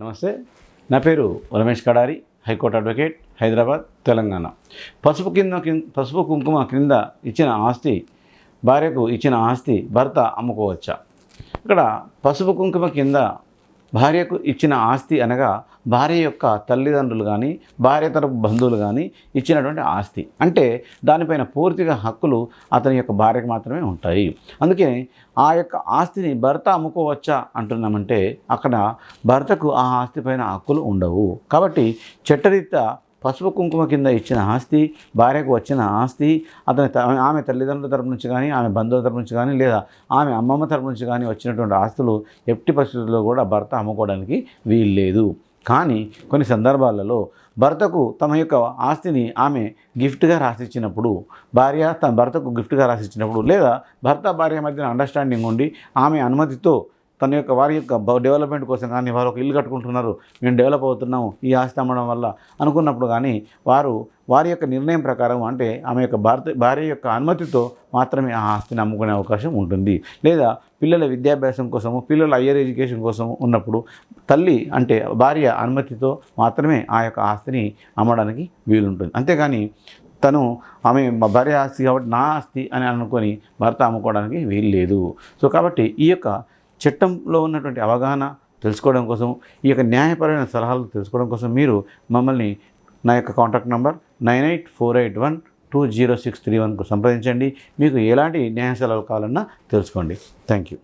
నమస్తే. నా పేరు Ramesh Kadari high court advocate Hyderabad Telangana. పసుపు కింద పసుపు కుంకుమ క్రింద ఇచ్చిన ఆస్తి భార్యకు ఇచ్చిన ఆస్తి భర్త అమ్ముకోవచ్చా? ఇక్కడ పసుపు కుంకుమ కింద భార్యకు ఇచ్చిన ఆస్తి అనగా భార్య యొక్క తల్లిదండ్రులు కానీ భార్య తరపు బంధువులు కానీ ఇచ్చినటువంటి ఆస్తి. అంటే దానిపైన పూర్తిగా హక్కులు అతని యొక్క భార్యకు మాత్రమే ఉంటాయి. అందుకే ఆ యొక్క ఆస్తిని భర్త అమ్ముకోవచ్చా అంటున్నామంటే అక్కడ భర్తకు ఆ ఆస్తి పైన హక్కులు ఉండవు. కాబట్టి చట్టరీత్యా పసుపు కుంకుమ కింద ఇచ్చిన ఆస్తి భార్యకు వచ్చిన ఆస్తి అతని త- ఆమె తల్లిదండ్రుల తరపు నుంచి కానీ ఆమె బంధువుల తరపు నుంచి కానీ లేదా ఆమె అమ్మమ్మ తరపు నుంచి కానీ వచ్చినటువంటి ఆస్తులు ఎట్టి పరిస్థితుల్లో కూడా భర్త అమ్ముకోవడానికి వీల్లేదు. కానీ కొన్ని సందర్భాలలో భర్తకు తమ యొక్క ఆస్తిని ఆమె గిఫ్ట్గా రాసిచ్చినప్పుడు భార్య తన భర్తకు గిఫ్ట్గా రాసిచ్చినప్పుడు లేదా భర్త భార్య మధ్యన అండర్స్టాండింగ్ ఉండి ఆమె అనుమతితో తన యొక్క వారి యొక్క డెవలప్మెంట్ కోసం కానీ వారు ఒక ఇల్లు కట్టుకుంటున్నారు మేము డెవలప్ అవుతున్నాము ఈ ఆస్తి అమ్మడం వల్ల అనుకున్నప్పుడు కానీ వారు వారి యొక్క నిర్ణయం ప్రకారం అంటే ఆమె యొక్క భారత భార్య యొక్క అనుమతితో మాత్రమే ఆ ఆస్తిని అమ్ముకునే అవకాశం ఉంటుంది. లేదా పిల్లల విద్యాభ్యాసం కోసము పిల్లల హయ్యర్ ఎడ్యుకేషన్ కోసం ఉన్నప్పుడు తల్లి అంటే భార్య అనుమతితో మాత్రమే ఆ యొక్క ఆస్తిని అమ్మడానికి వీలుంటుంది. అంతేగాని తను ఆమె భార్య ఆస్తి కాబట్టి నా ఆస్తి అని అనుకొని భర్త అమ్ముకోవడానికి వీలు లేదు సో కాబట్టి ఈ యొక్క చట్టంలో ఉన్నటువంటి అవగాహన తెలుసుకోవడం కోసం ఈ యొక్క న్యాయపరమైన సలహాలు తెలుసుకోవడం కోసం మీరు మమ్మల్ని నా యొక్క contact number nine eight four eight one two zero six three వన్కు సంప్రదించండి. మీకు ఎలాంటి న్యాయ సలహాలు కావాలన్నా తెలుసుకోండి. Thank you.